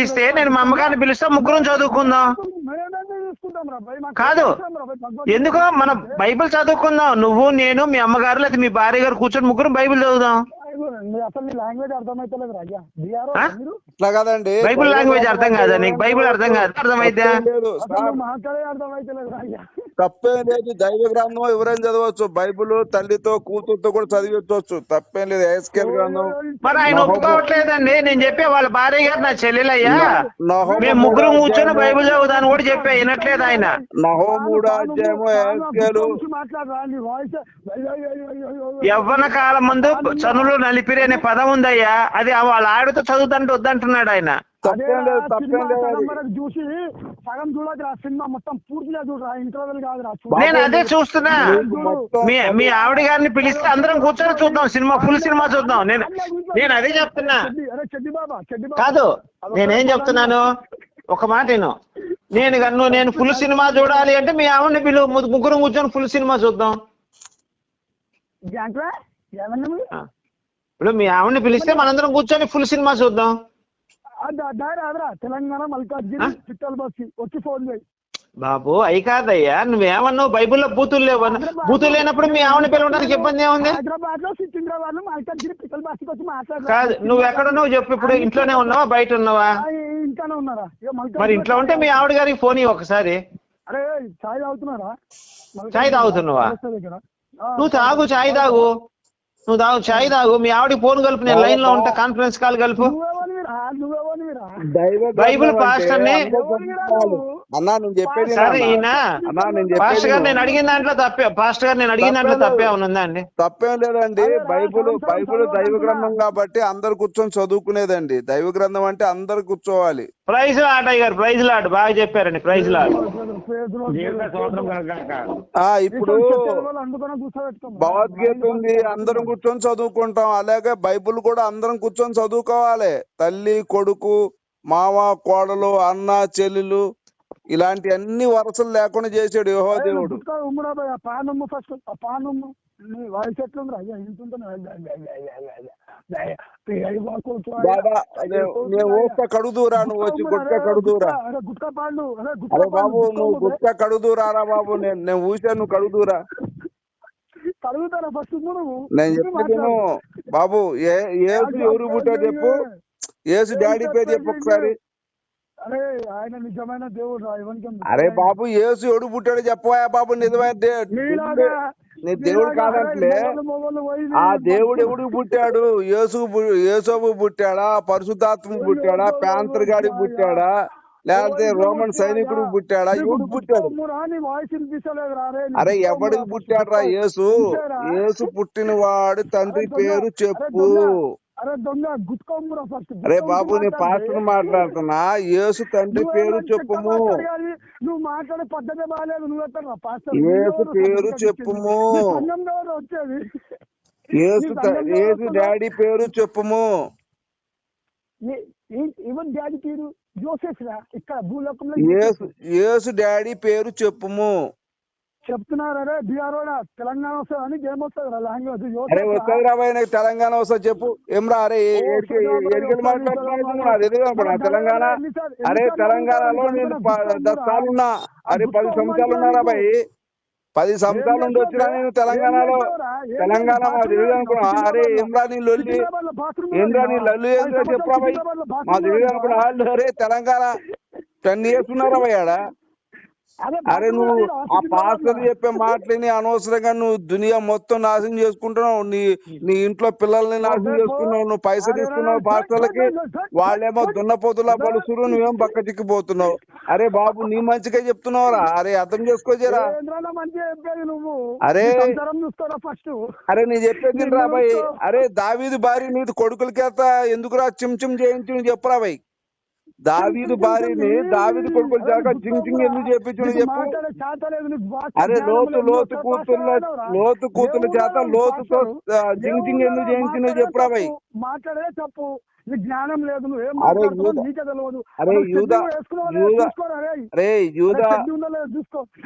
పిలిస్తే నేను మా అమ్మగారిని పిలుస్తా ముగ్గురం చదువుకుందాం. కాదు. ఎందుకో? మన బైబిల్ చదువుకుందాం. నువ్వు నేను మీ అమ్మగారు లేకపోతే మీ భార్య గారు కూర్చొని ముగ్గురం బైబిల్ చదువుదాం. ఇట్లా కదండి. బైబిల్ లాంగ్వేజ్ అర్థం కాదా నీకు? బైబిల్ అర్థం కాదు. అర్థమైతే తప్పేం లేదు. దైవ గ్రంథం ఎవరైనా చదవచ్చు. బైబిల్ తల్లితో కూతురుతో కూడా చదివించవచ్చు. తప్పేం లేదు. ఎస్కేల్ గ్రంథం. మరి ఆయన ఒప్పుకోవట్లేదండి. నేను చెప్పే వాళ్ళ భార్య గారు నా చెల్లెలయ్యా. మేము ముగ్గురు కూర్చొని బైబిల్ చదువుతాను కూడా చెప్పా వినట్లేదు ఆయన. నహోము మూడో అధ్యాయము ఎస్కేలు మాట్లాడరా నీ వాయిస్ యవ్వన కాలం ముందు చనులు నలిపిరి అనే పదం ఉందయ్యా అది వాళ్ళ ఆవిడతో చదువుతుంటే వద్దంటున్నాడు ఆయన చూసి సగం చూడదురా సినిమా మొత్తం పూర్తిగా చూడరా ఇంటర్వెల్. నేను అదే చూస్తున్నా. మీ మీ ఆవిడ గారిని పిలిస్తే అందరం కూర్చొని చూద్దాం సినిమా ఫుల్ సినిమా చూద్దాం. నేను నేను అదే చెప్తున్నా. కాదు నేనేం చెప్తున్నాను? ఒక మాట నేను నేను గన్ను నేను ఫుల్ సినిమా చూడాలి అంటే మీ ఆవిడని పిలు ముగ్గురు కూర్చొని ఫుల్ సినిమా చూద్దాం. ఇప్పుడు మీ ఆవిడని పిలిస్తే మనందరం కూర్చొని ఫుల్ సినిమా చూద్దాం. అది అడ్డాయి రాదురా తెలంగాణ మల్కాజ్గిరి? చిట్టల్ బస్సి. వచ్చి ఫోన్ చేయి. బాబు అయి కాదయ్యా. నువ్వేమన్నావు? బైబిల్లో బూతులు లేవు బూతులు లేనప్పుడు మీ ఆవిడని పిలవడానికి ఇబ్బంది ఏముంది? హైదరాబాద్లో సికింద్రాబాద్లో మల్కాజ్గిరి పిట్టల్ బస్సికి వచ్చి మాట్లాడరా. కాదు నువ్వు ఎక్కడున్నావు చెప్పు ఇప్పుడు. ఇంట్లోనే ఉన్నావా? బయట ఉన్నావా? ఇంట్లోనే ఉన్నారా? మరి ఇంట్లో ఉంటే మీ ఆవిడ గారికి ఫోన్ ఇవ్వు ఒకసారి. అరే చాయ్ తాగుతున్నారా? చాయ్ తాగుతున్నావా? నువ్వు తాగు చాయ్ తాగు. నువ్వు తాగు చాయ్ తాగు. మీ ఆవిడకి ఫోన్ కలుపు నేను లైన్లో ఉంటా కాన్ఫరెన్స్ కాల్ కలుపు. బైబిల్ చదువుకోవాలి. అన్నా నేను చెప్పేది సరే వినమ్మా. ఈయన అన్నా నేను చెప్పేది పాస్టర్ గారు. నేను అడిగిన దాంట్లో తప్పే పాస్టర్ గారు నేను అడిగిన దాంట్లో తప్పేం. ఉందా అండి తప్పేం లేదండి బైబుల్ బైబుల్ దైవ. గ్రంథం కాబట్టి అందరు కూర్చొని చదువుకునేదండి దైవ గ్రంథం అంటే అందరు కూర్చోవాలి ప్రైజ్ లాడ్ అయ్యారు ప్రైజ్ లాడ్ బాగా చెప్పారండి ప్రైజ్ ఆ ఇప్పుడు. భగవద్గీత ఉంది అందరం కూర్చొని చదువుకుంటాం అలాగే బైబుల్ కూడా అందరం కూర్చొని చదువుకోవాలి తల్లి కొడుకు మామ కోడలు అన్న చెల్లెలు ఇలాంటి అన్ని వరసలు లేకుండా చేసాడు యోహో దేవుడు గుట్కా ఉమ్మురా భయ్, ఆ పాన్ ఉమ్ము ఫస్ట్ ఆ పాన్ ఉమ్ము నీ వాయిస్ ఎట్లుందిరా అయ్యా ఊస్తా కడుదూరా నువ్వు వచ్చి గుట్కా కడుదూరా గుట్కా పాండు అరే బాబు నువ్వు గుట్కా కడుదూరారా బాబు నేను నేను ఊసా నువ్వు కడుదూరా కడుగుతారా ఫస్ట్ నువ్వు నేను చెప్పేది విను. బాబు ఏ ఏసు ఎవరు పుట్టాడు చెప్పు ఏసు డాడీ పేరు చెప్పు ఒకసారి అరే ఆయన నిజమైన దేవుడు రా ఎవరికి అరే బాబు ఏసు ఎవడు పుట్టాడు చెప్పవా బాబు నిజమైన దే- నీలాగా నీ దేవుడు కాదంట్లే. ఆ దేవుడు ఎవడు పుట్టాడు యేసు యేసోబు పుట్టాడా పరిశుద్ధాత్మ పుట్టాడా ప్యాంతర్ గాడికి పుట్టాడా లేకపోతే రోమన్ సైనికుడికి పుట్టాడా ఎవడు పుట్టాడు? రా రే అరే ఎవడికి పుట్టాడురా యేసు? యేసు పుట్టిన వాడి తండ్రి పేరు చెప్పు. అరే దొంగ గుట్టుకోమురా ఫస్ట్ అరే బాబు నేను పాస్టర్ మాట్లాడుతున్నా. యేసు తండ్రి పేరు చెప్పుము. నువ్వు మాట్లాడే పద్ధతి బాగాలేదు నువ్వు ఎక్కడ పాస్టర్ యేసు పేరు చెప్పుము. వచ్చేది? యేసు యేసు డాడీ పేరు చెప్పుము. ఈవెన్ డాడీ పేరు? జోసెఫ్ రా ఇక్కడ భూలోకంలో యేసు యేసు డాడీ పేరు చెప్పుము. చెప్తున్నారు బీఆర్ తెలంగాణ వస్తుంది అని గేమ్ వస్తుంది లాంగ్వేజ్ అరే వస్తుంది రాబాయ్ నాకు తెలంగాణ వస్తా చెప్పు. ఏమ్రా అరే కనపడా తెలంగాణ అరే తెలంగాణలో నేను దస్ సార్లు ఉన్నా అరే పది సంవత్సరాలు ఉన్నారా బాయ్ పది సంవత్సరాల నుండి వచ్చినా నేను తెలంగాణలో తెలంగాణ మా తెలియదు అనుకున్నా. అరే ఏమ్రా నీ లొల్లి? నీ లల్లు ఏంద్రా చెప్పురా బాయ్ మా తెలియదు అనుకున్నా. వాళ్ళు అరే తెలంగాణ టెన్ ఇయర్స్ ఉన్నారా బాయ్ ఆడ అరే నువ్వు ఆ పాస్టర్ చెప్పే మాటలని అనవసరంగా నువ్వు దునియా మొత్తం నాశనం చేసుకుంటున్నావు. నీ నీ ఇంట్లో పిల్లల్ని నాశనం చేసుకున్నావు నువ్వు పైసలు ఇస్తున్నావు పాస్టర్లకి వాళ్ళేమో దున్నపోతులా పలుసురు నువ్వేం పక్క చిక్కిపోతున్నావు. అరే బాబు నీ మంచిగా చెప్తున్నావురా. అరే అర్థం చేసుకోజేరా అరే. అరే నీ చెప్పేది రాబాయ్ అరే దావీదు భార్య నీది కొడుకుల చేత ఎందుకురా చిమ్ చిమ్ చేయించు చెప్పురా బాయ్ దావీదు భార్యని దావీదు కొడుకుల చేత జింగ్ జింగ్ ఎందుకు చేయించు చెప్పు. అరే లోతు లోతు కూతుర్ల లోతు కూతుర్ల చేత లోతుతో జింగ్ జింగ్ ఎందుకు చేయించిన చెప్పురా బాయ్ మాట్లాడే తప్పు జ్ఞానం లేదు నువ్వు ఏం అరే యూదా- అరే యూదా?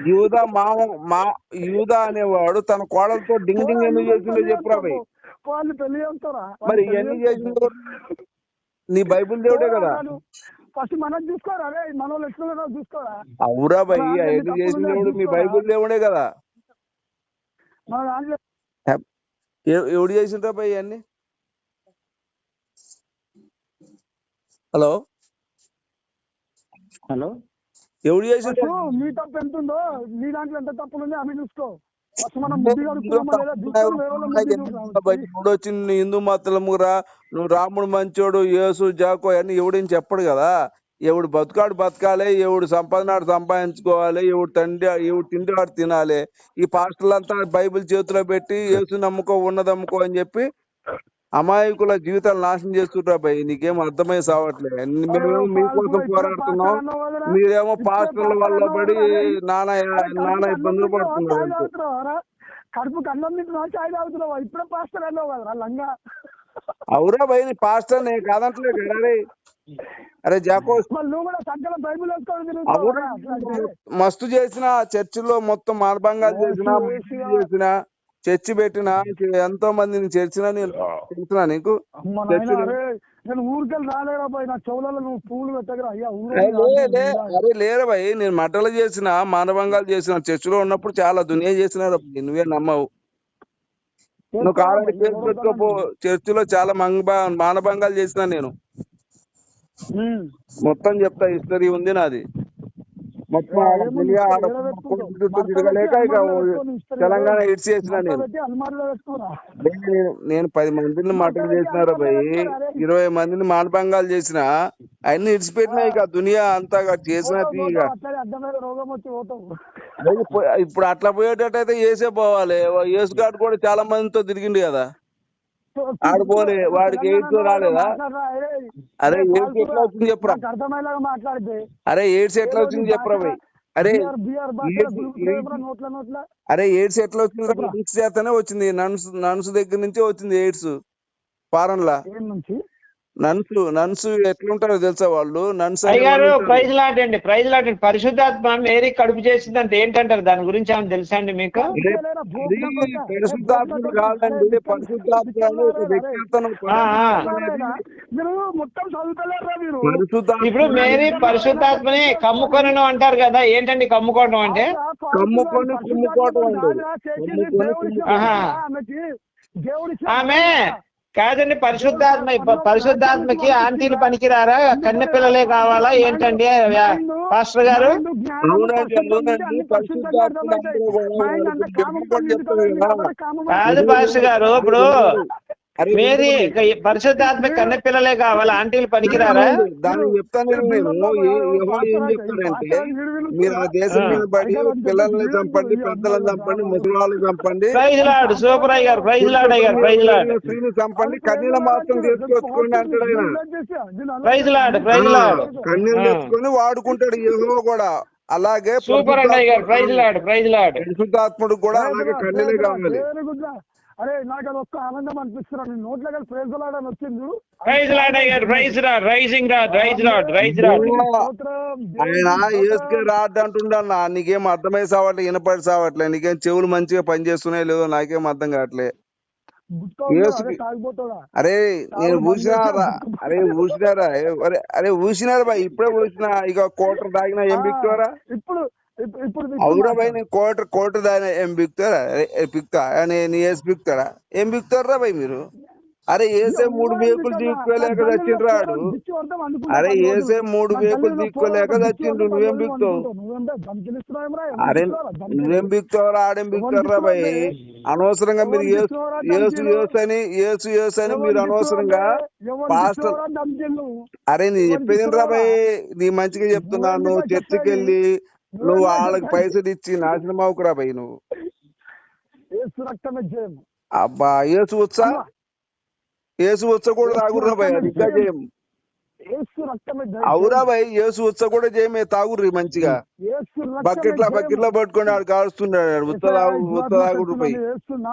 యూదా మామ మా యూదా అనేవాడు తన కోడలతో డింగ్ డింగ్ ఎందుకు చేసిందో చెప్పురా బాయ్ వాళ్ళు పెళ్ళి చేస్తారా మరి ఇవన్నీ చేసిందో నీ బైబిల్ దేవుడే కదా. ఫస్ట్ మనం చూసుకోరా అరే మన వాళ్ళు చూసుకోరా? అవురా భయ్ అవన్నీ చేసిన దేవుడు మీ? బైబుల్ దేవుడే కదా. మన దాంట్లో ఎవడు చేసిండ్రా భయ్ అన్ని హలో? హలో? ఎవడు చేసిండ్రా ఫస్ట్ మీ తప్పు ఎంత ఉందో నీ దాంట్లో ఎంత తప్పులు ఉంది అవి చూసుకో. బుద్ధి చూసుకోవాలి. ఇప్పుడు వచ్చి నువ్వు హిందూ రాముడు మంచోడు యేసు జాకో అని ఎవడేం చెప్పడు కదా ఎవడు బతుకాడు బతకాలి ఎవడు సంపాదనాడు సంపాదించుకోవాలి ఎవడు తండ్రి ఎవడు తిండివాడు తినాలి ఈ పాస్టర్లంతా బైబిల్ చేతిలో పెట్టి యేసు నమ్ముకో ఉన్నది అమ్ముకో అని చెప్పి అమాయకుల జీవితాలు నాశనం చేస్తుంటారు భయ్. నీకేం అర్థమై సావట్లేదు మేమేమో మీకోసం పోరాడుతున్నాం. మీరేమో పాస్టర్ల వల్ల పడి నానా నానా ఇబ్బందులు పడుతున్నారు? కడుపుకి అన్నం తింటున్నావా? చాయ్ తాగుతున్నావా? ఇప్పుడే పాస్టర్ అన్నావు కదరా లంగా. అవురా భయ్ నీ పాస్టర్ నేను కాదంటలే కదా రే. అరే జాకోస్ మస్తు చేసిన చర్చిలో మొత్తం మానభంగాలు చేసిన చేసిన. చర్చి పెట్టిన ఎంతో మందిని చేర్చిన తెలిసిన నీకు? నేను ఊరికెళ్ళి రాలేరా పోయి నా చెవులలో నువ్వు పువ్వులు పెట్టగరా అయ్యా ఊరు ఏ, లే, లే, అరే లేరా భయ్ నేను మటలు చేసిన మానభంగాలు చేసిన చర్చిలో ఉన్నప్పుడు చాలా దునియా చేసిన నువ్వే నమ్మవు. నువ్వు కావాలంటే పేరు పెట్టుకోపో చర్చిలో చాలా మంగ మానభంగాలు చేసిన నేను. మొత్తం చెప్తా హిస్టరీ ఉంది నాది. మొత్తం తిరగలేక ఇక. తెలంగాణ ఇడ్స్ చేసిన నేను. నేను పది మందిని మటలు చేసినారా భయ్? ఇరవై మందిని మానభంగాలు చేసిన అన్ని ఇడిచిపెట్టినా ఇక దునియా అంతా చేసిన ఇప్పుడు అట్లా పోయేటట్టయితే ఏసే పోవాలి. యేసు గాడు కూడా చాలా మందితో తిరిగిండు కదా. ఆడు పోలే, వాడికి ఎయిడ్స్ రాలేదా? అరే ఎయిడ్స్ ఎట్లా వచ్చింది చెప్పురా నాకు అర్థమయ్యేలాగా మాట్లాడితే. అరే ఎయిడ్స్ ఎట్లా వచ్చింది చెప్పురా భయ్ అరే అరే ఎయిడ్స్ ఎట్లా వచ్చింది నన్స్ చేతనే వచ్చింది. నన్స్ నన్స్ దగ్గర నుంచే వచ్చింది ఎయిడ్స్ ఫారెన్ లా నుంచి? నన్స్ నన్స్ ఎట్లుంటారో తెలుసా వాళ్ళు? నన్స్ ఉంటారు. ప్రైజ్ లాటండి ప్రైజ్ లాటండి. పరిశుద్ధాత్మ మేరీ కడుపు చేసిందంటే ఏంటంటారు? దాని గురించి ఏమైనా తెలుసా అండి మీకు? పరిశుద్ధాత్ముడు కాదండి. పరిశుద్ధాత్మ అనే ఒక వ్యక్తి అతను ఆ, ఆ. మీరు మొత్తం చదువుతలేరా మీరు? పరిశుద్ధాత్మ ఇప్పుడు మేరీ పరిశుద్ధాత్మని కమ్ముకొనను అంటారు కదా ఏంటండి కమ్ముకోవడం అంటే? కమ్ముకొని కుమ్ముకోవటం అండి. కమ్ముకొని ఆమె కాదండి పరిశుద్ధాత్మ పరిశుద్ధాత్మకి ఆంటీలు పనికిరారా? కన్నె పిల్లలే కావాలా? ఏంటండి పాస్టర్ గారు? కదా. పాస్టర్ గారు ఇప్పుడు మేరీ పరిశుద్ధాత్మ కన్నె పిల్లలే కావాలా? ఆంటీలు పనికిరారా? దానికి చెప్తాను నేను. ఏ- చెప్తాడంటే మీరు ఆ దేశం మీద పడి పిల్లల్ని చంపండి పెద్దలను చంపండి ముసలి చంపండి. ప్రైజ్ లాడ్ సూపర్ అయ్యారు ప్రైజ్ లాడ్ అయ్యారు ప్రైజ్ లాడ్ స్త్రీని చంపండి కన్నీళ్ళ మాత్రం తీసుకొచ్చుకోండి అంటాడు ఆయన. ప్రైజ్ లాడ్ ప్రైజ్ లాడ్ కన్నీళ్ళు తెచ్చుకొని వాడుకుంటాడు యెహోవా కూడా. అలాగే సూపర్ అండి అయ్యారు ప్రైజ్ లాడ్ ప్రైజ్ లాడ్ పరిశుద్ధాత్ముడు కూడా అలాగే కన్నీళ్ళే కావాలి. అరే నాకు అది ఒక్క ఆనందం అనిపిస్తున్నా. నీ నోట్లో కలిసి ప్రేజలాడని వచ్చింది చూడు. ప్రైజ్ లాడ్ అయ్యారు praise Lord praising Lord praise Lord praise స్తోత్రం, ఆయన ఏసుకే రాడ్ అంటుండన్నా. నీకేం అర్థమై సావట్లే వినపడి సావట్లే. నీకేం చెవులు మంచిగా పనిచేస్తున్నాయి లేదో నాకేం అర్థం కావట్లే. అరే నేను ఊసినారా? అరే ఊసినారా? అరే అరే ఊసినారా బాయ్ ఇప్పుడే ఊసిన. ఇక కోటర్ తాగినా ఏం ఇప్పుడు ఇప్పుడు అవురా బాయ్ నేను కోటర్ కోటర్ తాగినా ఏం బిక్తారా? పిక్తా నేను ఏసి బిక్తారా? ఏం బిక్తారా బాయ్ మీరు? అరే ఏసే మూడు వేకులు తీసుకోలేక చచ్చిండ్రు రాడు అరే ఏసే మూడు వేకులు తీసుకోలేక చచ్చిండు నువ్వేం బిక్తావు? అరే నువ్వేం బిక్తావురా? ఆడేం బిక్తారా బాయ్ అనవసరంగా మీరు ఏసు ఏసు అని ఏసు ఏసు అని మీరు అనవసరంగా పాస్టర్ అరే నీ చెప్పేది రా నీ మంచిగా చెప్తున్నా నువ్వు చర్చికి వెళ్ళి నువ్వు వాళ్ళకి పైసలు ఇచ్చి నాశనం అవుకురా బాయ్ నువ్వు. ఏసు రక్తమే జయం. అబ్బా ఏసు వచ్చా? ఏసు వచ్చ కూడా తాగుర్రా బాయ్ అది ఇంకా జయం. అవురా బాయ్ ఏసు వచ్చ కూడా చేయమే తాగుర్రి మంచిగా. బకెట్ల. బకెట్లో పట్టుకొని ఆడు కాలుస్తున్నాడు ఉత్త తాగు ఉత్త తాగుడు పోయి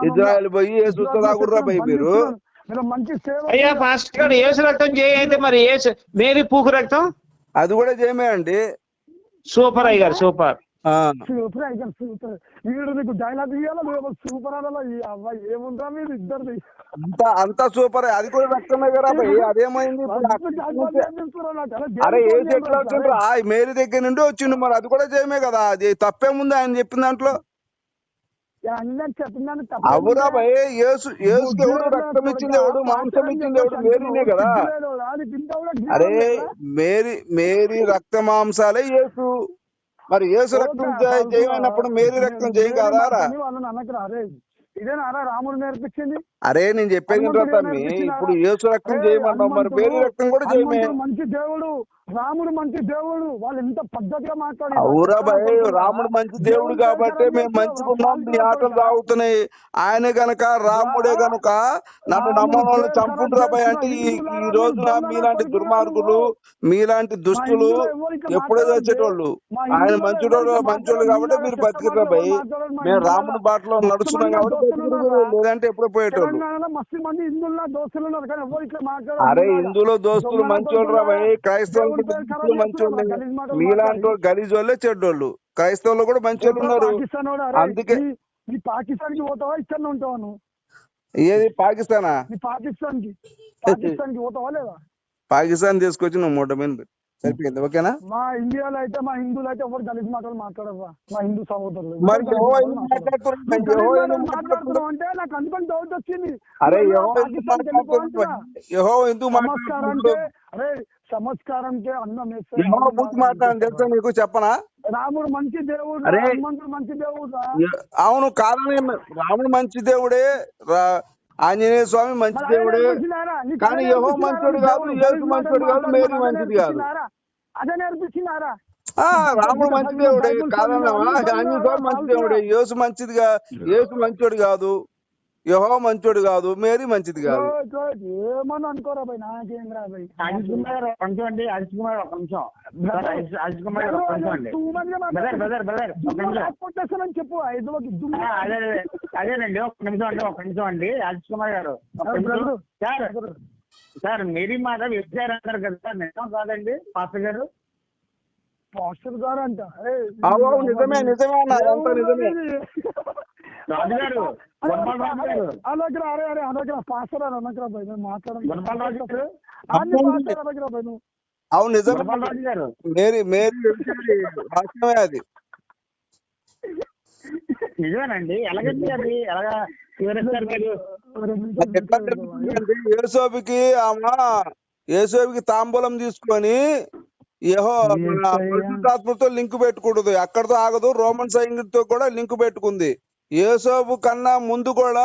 ఇజ్రాయెల్ పోయి ఏసు ఉత్త తాగుర్రా బాయ్ మీరు. అయ్యా పాస్టర్ గారు ఏసు రక్తం చేయ అయితే మరి ఏసు మేరీ పూకు రక్తం? అది కూడా చేయమే అండి. సూపర్ అయ్యారు సూపర్. ఆ, సూపర్ అయితే సూపర్. వీడు నీకు డైలాగ్ ఇవ్వాలా నువ్వు సూపర్ అనాలా? ఈ అబ్బాయి ఏముందా మీరు ఇద్దరిది? అంత అంత సూపర్ అది కూడా రక్తమే కదా అదేమైంది. అరే ఏ చెట్లు వచ్చిండ్రా? మేరీ దగ్గర నుండి వచ్చిండు మరి అది కూడా చేయమే కదా. అది తప్పేముంది ఆయన చెప్పిన దాంట్లో? భయ్ యేసు యేసుకి ఎవడు రక్తం ఇచ్చింది ఎవడు? మాంసం ఇచ్చింది ఎవడు? మేరీనే కదా? అరే మేరీ మేరీ రక్త మాంసాలే యేసు. మరి యేసు రక్తం చేయమన్నప్పుడు మేరీ రక్తం చేయం కదా ఇదేనా రాముడు నేర్పించింది. అరే నేను చెప్పేది ఇప్పుడు యేసు రక్తం చేయమన్నావు మరి? మేరీ రక్తం కూడా చేయమే. మంచి దేవుడు రాముడు మంచి దేవుడు. వాళ్ళు ఎంత పద్ధతిగా మాట్లాడారు. అవురా భయ్ రాముడు మంచి దేవుడు కాబట్టి మేము మంచిగా ఉన్నాం. నీ ఆటలు తాగుతున్నాయి ఆయన గనక రాముడే గనుక నన్ను నమ్మవాళ్ళు చంపుండ్రా భయ్ అంటే ఈ రోజున మీలాంటి దుర్మార్గులు మీలాంటి దుష్టులు ఎప్పుడో చేసేటోళ్ళు ఆయన మంచివాడు మంచోడు కాబట్టి మీరు బతికిర్రా భయ్ మేము రాముడి బాటలో నడుస్తున్నాం కాబట్టి. లేదంటే ఎప్పుడో పోయేటోళ్ళు. తెలంగాణలో మస్తు మంది హిందువుల్లో దోస్తులు ఉన్నారు కానీ ఎవరు ఇట్లా మాట్లాడరు? అరే హిందువులో దోస్తులు మంచోళ్ళు రా భయ్. క్రైస్తవులు మంచోళ్ళు మీలాంటి గలీజ్ వాళ్ళే చెడ్డోళ్ళు. క్రైస్తవులు కూడా మంచోళ్ళు ఉన్నారు. అందుకే- నీ- పాకిస్తాన్కి పోతావా ఇక్కడ ఉంటావా నువ్వు? ఏది పాకిస్తానా? పాకిస్తాన్కి పాకిస్తాన్కి పోతావా లేదా? పాకిస్తాన్ తీసుకొచ్చి నువ్వు మూట మీద. సరిపోయింది ఓకేనా? మా ఇండియాలో అయితే మా హిందువులు అయితే ఎవరు గలీజ్ మాటలు మాట్లాడరు మా హిందూ సహోదరులు. మరి ఎవరు యెహోవా గలీజ్ ఎందుకు మాటలు మాట్లాడుతున్నాడు? నువ్వు గలీజ్ యెహోవా మాటలు ఎందుకు మాట్లాడుతున్నావు అంటే నాకు అందుకని డౌట్ వచ్చింది. అరే మాట్లాడుతున్నాడు అరే బూత్ మాట్లాడని నీకు? చెప్పనా? రాముడు మంచి దేవుడు. హనుమంతుడు మంచి దేవుడు? అవును కాదని రాముడు మంచి దేవుడే ఆంజనేయ స్వామి మంచి దేవుడే. కానీ నేర్పించినారా? మంచోడు కాదు యేసు మంచోడు కాదు మేరీ మంచిది కాదు? అదే నేర్పించినారా ఆ రాముడు మంచి దేవుడే కాదన్నావా? ఆంజనేయ స్వామి మంచి దేవుడే యేసు మంచిదిగా యేసు మంచోడు కాదు. యెహోవా మంచోడు కాదు మేరీ మంచిది కాదు. ఏమని అనుకోరా భయ్ నాకేం రా భయ్? కుమార్ గారు ఒక నిమిషం అండి కుమార్ ఒక నిమిషం. కుమార్ గారు ఒక నిమిషం అండి. బ్రదర్ మాట్లాడు. బ్రదర్ బ్రదర్ ఒక నిమిషం. చెప్పు అదే అదే అదేనండి ఒక నిమిషం అండి ఒక నిమిషం అండి అజిత్ కుమార్ గారు. సార్ సార్ మేరీ మాట వ్యభిచారం అంటారు కదా సార్ నిజం కాదండి పాస్టర్ గారు. పాస్టర్ గారు అంట నిజమే నిజమే రాజు గారు గుణపాల్ రాజు గారు అలాగే అరే అరే అలాగే పాస్టర్ అని భయ్ నేను మాట్లాడను అవును మేరీ మేరీ. వాస్తవమే అది. నిజమేనండి. ఎలాగండి అది? ఎలాగా యేసోబికి ఆమె యేసోబికి తాంబూలం తీసుకొని యహో పరిశుద్ధాత్మతో లింక్ పెట్టుకూడదు అక్కడతో ఆగదు. రోమన్ సైన్యంతో కూడా లింక్ పెట్టుకుంది. యేసోబు కన్నా ముందు కూడా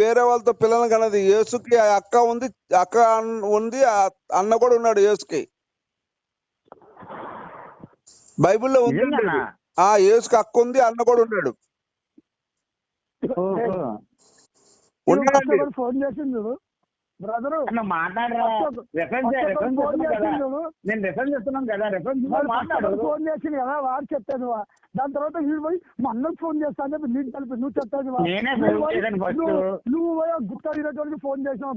వేరే వాళ్ళతో పిల్లలు కన్నది. యేసుకి అక్క ఉంది అక్క ఉంది అన్న కూడా ఉన్నాడు యేసుకి. బైబిల్లో ఉంది? ఆ యేసుకి అక్క ఉంది అన్న కూడా ఉన్నాడు. ఫోన్ చేసింది బ్రదరు మాట్లాడరా. రెఫరెన్స్ నేను రెఫరెన్స్ కదా. రెఫరెన్స్ ఫోన్ చేసింది కదా వాడు చెప్పాను. దాని తర్వాత వీడు పోయి మా అన్నకు ఫోన్ చేస్తా అని చెప్పి నీకు కలిపి నువ్వు. నేనే నువ్వు పోయి- గుట్ట తినేటోడికి ఫోన్ చేసావు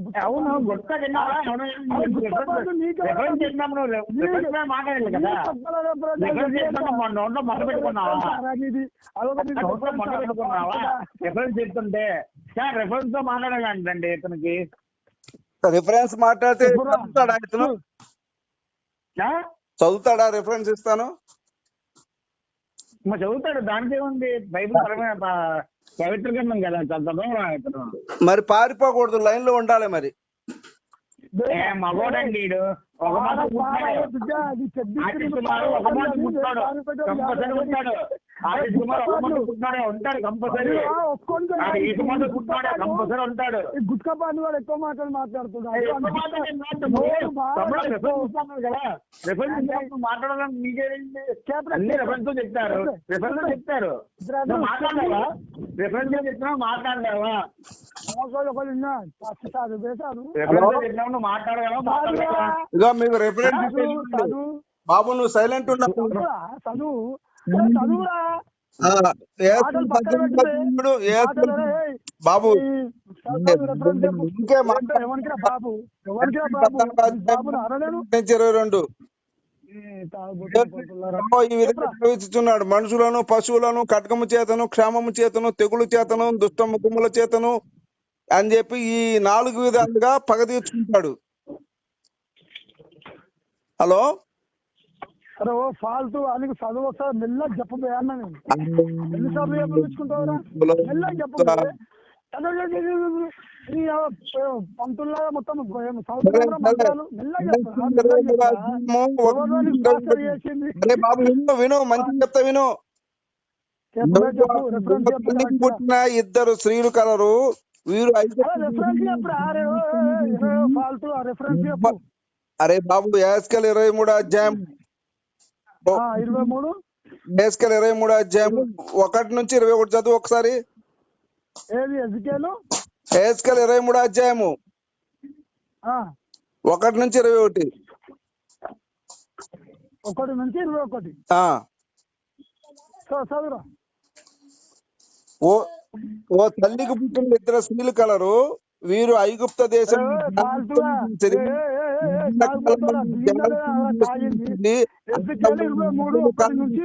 రెఫరెన్స్ చెప్తుంటే సార్. రెఫరెన్స్తో మాట్లాడాలంటండి ఇతనికి. రిఫరెన్స్ మాట్లాడితే. చదువుతాడా ఇతను? చదువుతాడా రిఫరెన్స్ ఇస్తాను? మరి చదువుతాడు దానికి ఏముంది బైబిల్ పరమైన పవిత్ర గ్రంథం కదా చదవడం ఇతను. మరి పారిపోకూడదు లైన్లో ఉండాలి మరి. ఏ మగోడండి ఒక మాట ఒక మాట గుట్కా పాని వాడు ఎక్కువ మాటలు మాట్లాడుతున్నాడు. ఎక్కువ మాట్లాడే మాట నువ్వు తమ్ముడు రెఫరెన్స్ ఇస్తాను కదా. రెఫరెన్స్ ఇచ్చినప్పుడు మాట్లాడడం మీకేంటి అన్ని రెఫరెన్స్తో చెప్తారు. రెఫరెన్స్ చెప్తారు. రెఫరెన్స్ మాట్లాడలేవా మీకు రెఫరెన్స్ బాబు నువ్వు సైలెంట్ ఉన్నావు. చదువు బాబు. ఇంకే బాబు? ఇరవై రెండు. ఈ విధంగా ప్రవేశిస్తున్నాడు. మనుషులను పశువులను ఖడ్గము చేతను క్షేమము చేతను తెగులు చేతను దుష్ట ముఖముల చేతను అని చెప్పి ఈ నాలుగు విధాలుగా పగ తీర్చుకుంటాడు. హలో? అరే ఓ ఫాల్తు ఆయనకు చదువు వస్తా మెల్లగా చెప్పు బే అన్న నేను. ఎన్నిసార్లు చెప్పించుకుంటావురా మెల్లగా పంతుల్లాగా మొత్తం నీకు విను విను చెప్తా పుట్టిన ఇద్దరు స్త్రీలు కలరు వీరు అరే బాబు యాస్కల్ ఇరవై మూడు అధ్యాయం ఇరవై మూడు. యాస్కల్ ఇరవై మూడు అధ్యాయం ఒకటి నుంచి ఇరవై ఒకటి చదువు ఒకసారి. ఏది ఎజ్కేలు? యాస్కల్ ఇరవై మూడు అధ్యాయము. ఒకటి నుంచి ఇరవై ఒకటి. ఒకటి నుంచి ఇరవై ఒకటి. చదువురా. ఓ ఓ తల్లికి పుట్టిన ఇద్దరు స్త్రీలు కలరు. వీరు ఐగుప్త దేశం ఇరవై మూడు ఒకటి నుంచి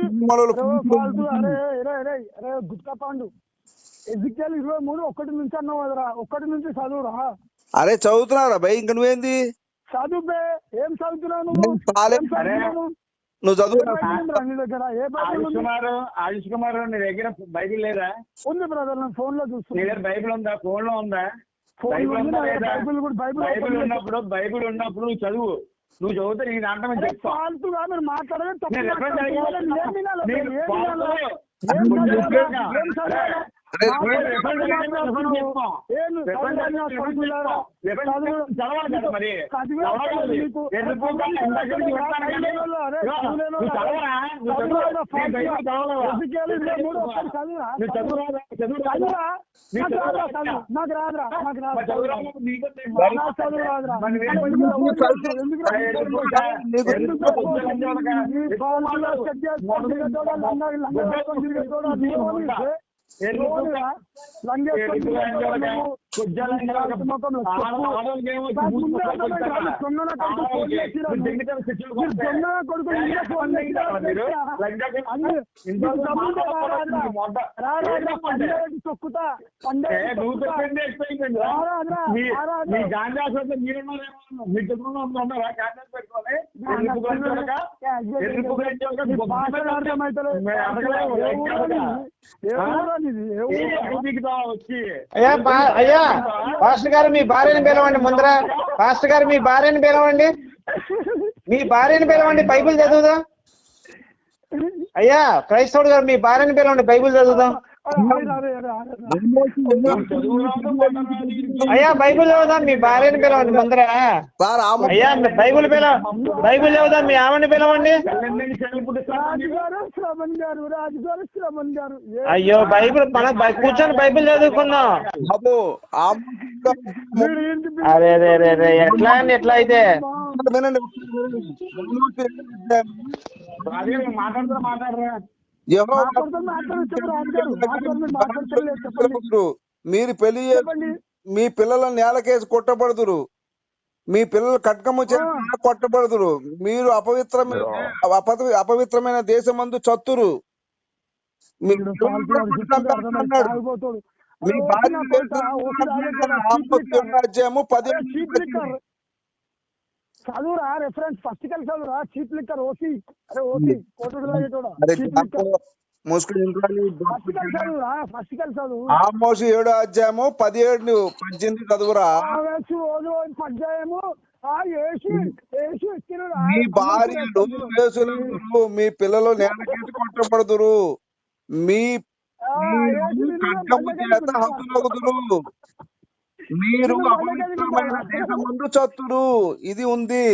నుంచి అన్నావు కదరా ఒకటి నుంచి చదువురా అరే చదువుతున్నారా భయ్ ఇంక నువ్వేంది? చదువు బే ఏం చదువుతున్నావు నువ్వు? నువ్వు చదువు ఆయుష్ కుమార్ ఆయుష్ కుమార్ నీ దగ్గర బైబిల్ లేదా? ఉంది బ్రదర్ నేను ఫోన్లో నీ చూస్తున్నా దగ్గర బైబిల్ ఉందా? ఫోన్లో ఉందా? బైబిల్ కూడా బైబిల్ ఉన్నప్పుడు బైబిల్ ఉన్నప్పుడు నువ్వు చదువు. నువ్వు చదివితే నీ దాంట్లో నేను చెప్తాను నీకు నాకు రాదురా. నాకు రాదురా ఎందుకు ఎందుకు చదువు చదువు? రాదు? ఎందుకు అరే, రాదు? ఎందుకు రా? నీకు ఎందుకు ఎందుకు పొద్దున్న లేచి వాళ్ళకి ఈ ఎక్కువ ఫోన్లో మాట్లాడు. చెక్ చేసుకొని తిరిగేటోడా, లంగా లంగా వేసుకొని తిరిగేటోడా, నీవు నీవే. ఎందుకు నువ్వురా? లంగా వేసుకొని ఎందుకు తిరిగేటోడా ఎందుకు నువ్వు. కుజ్జాలంగా నీ ముఖంలో చెప్పు. ఆడ- ఆడవాళ్ళకి ఏమో నాకు బూట్లు ముందే పట్టుకొని అర్థమైంది తిరగాలి. రాదు. దొంగన కొడుకు ఫోన్ ఆడవాళ్ళకి చేసిరా మీరు నువ్వు. దిగితే శిక్షలు మీరు పడతాయి. దొంగన కొడుకు ఇంట్లో ఫోన్ లంగా చేసిరా కొడుకు మీరు లంగా కొడుకు అన్ని ఇంట్లో నీకు దమ్ముంటే రా, రా, రా. మొట్ట. రా, రా, రా, ఏంటంటే? పండగకి తొక్కుతా ఏ, పండగకి నువ్వు తొక్కుతా. చెప్పింది అయిపోయింది రా, రా, రా. మీ- రా, రా, మీ రా. గాంధీ హాస్పిటల్ మీరున్నారేమో మీ దగ్గర ఉన్నారా గాంధీ పెట్టుకొని ఎందుకు గురించోడక? ఎందుకు గురించోడక? నీ భాష అర్థమైతలేదు. మేము అడగలేము. ఏ ఊరు నీది? ఏ ఊరు నీది? ఏ ఏ ఊరు? అభివృద్ధికి వచ్చి అయ్యా పా- అయ్యా పాస్టర్ గారు మీ భార్యని పిలవండి ముందర. పాస్టర్ గారు మీ భార్యని పిలవండి. మీ భార్యని పిలవండి బైబిల్ చదువుదాం. అయ్యా క్రైస్తవుడు గారు మీ భార్యని పిలవండి బైబిల్ చదువుదాం. అయ్యా బైబిల్ చదువుదాం మీ భార్యని పిలవండి ముందర. అయ్యా బైబిల్ పిల బైబిల్ చదువుదాం మీ ఆమెని పిలవండి. అయ్యో బైబిల్ మన కూర్చొని బైబిల్ పిల్ల- అరే అరే అరే అరే ఎట్లా అండి ఎట్లా అయితే? మాట్లాడుతూ మాట్లాడరా? మీరు పెళ్ళి మీ పిల్లలను నేలకేసి కొట్టబడుదురు. మీ పిల్లలు కట్కము చేత కొట్టబడుదురు. మీరు అపవిత్రమైన అపవి- అపవిత్రమైన దేశమందు చత్తురు. మీ పిల్లలు భార్య. రాజ్యము పది. చదువురా రెఫరెన్స్ ఫస్ట్ కలిసి చదువురా. చీప్ లిక్కర్ ఓసి అరే ఓసి చదువురా ఫస్ట్ కలిసి చదువు. ఆమోసు ఏడో అధ్యాయము పదిహేడు పద్దెనిమిది చదువురా. మీ భార్యలు వేసులు మీ పిల్లలు కొట్టబడుదురు? మీ చేత మీరు అపవిత్రమైన దేశమందు చత్తురు ఇది ఉంది.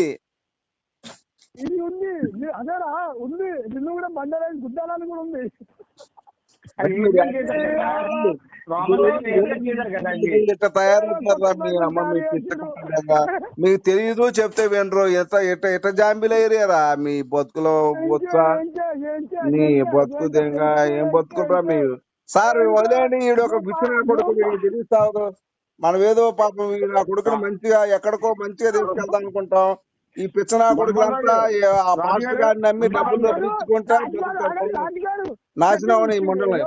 ఇది ఉంది. అదేరా ఉంది. నిన్ను కూడా బండరాని గుద్దాలని కూడా ఉంది. మీ మీ మీకు తెలియదు చెప్తే వినరు. ఎట్లా ఎట్లా ఎట్లా జాంబీలు అయ్యారా మీ బతుకులో బొత్స చే- బతుకు ఏం దేంగా చే- ఏం బతుకురా మీరు? సార్ వదిలేండి ఈడు ఒక బిచ్చిన కొడుకు తిరుగుతావు మనం ఏదో పాపం నా కొడుకుని మంచిగా ఎక్కడికో మంచిగా తీసుకెళ్తాం అనుకుంటాం. ఈ పిచ్చనా ఆ మాస్టర్ గారిని నమ్మి డబ్బులు తెప్పించుకుంటా నాశనం అవని ఈ ముండలు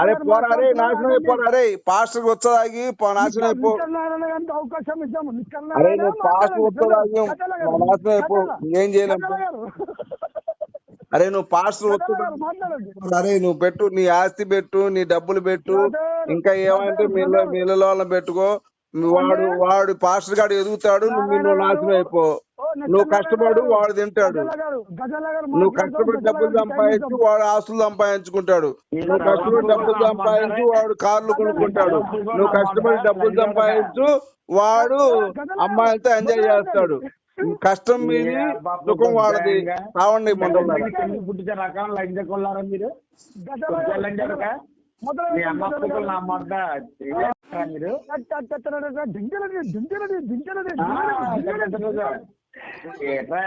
అరే పోరా రే నాశనం అయిపోరా రే పాస్టర్ వచ్చేదాగి నాశనం అయిపో. అవకాశం ఇద్దాము. అరే పాస్టర్ వచ్చేదాగి నాశనం అయిపో. ఏం చేయలేము అరే నువ్వు పాస్టర్ అరే నువ్వు పెట్టు నీ ఆస్తి పెట్టు నీ డబ్బులు పెట్టు ఇంకా ఏమంటే మీలో మీలలో పెట్టుకో. వాడు వాడు పాస్టర్ గాడు ఎదుగుతాడు నువ్వు నిన్ను నాశనం అయిపో. నువ్వు కష్టపడు వాడు తింటాడు. నువ్వు కష్టపడి డబ్బులు సంపాదించి వాడు ఆస్తులు సంపాదించుకుంటాడు. నువ్వు కష్టపడి డబ్బులు సంపాదించి వాడు కార్లు కొనుక్కుంటాడు. నువ్వు కష్టపడి డబ్బులు సంపాదించు వాడు అమ్మాయిలతో ఎంజాయ్ చేస్తాడు. కష్టం మీది సుఖం వాడది కావండి మండలం పుట్టించే కొల్లారా మీరు? మీరు? దించలది దించలది దించలది ఆ, ఏట్రా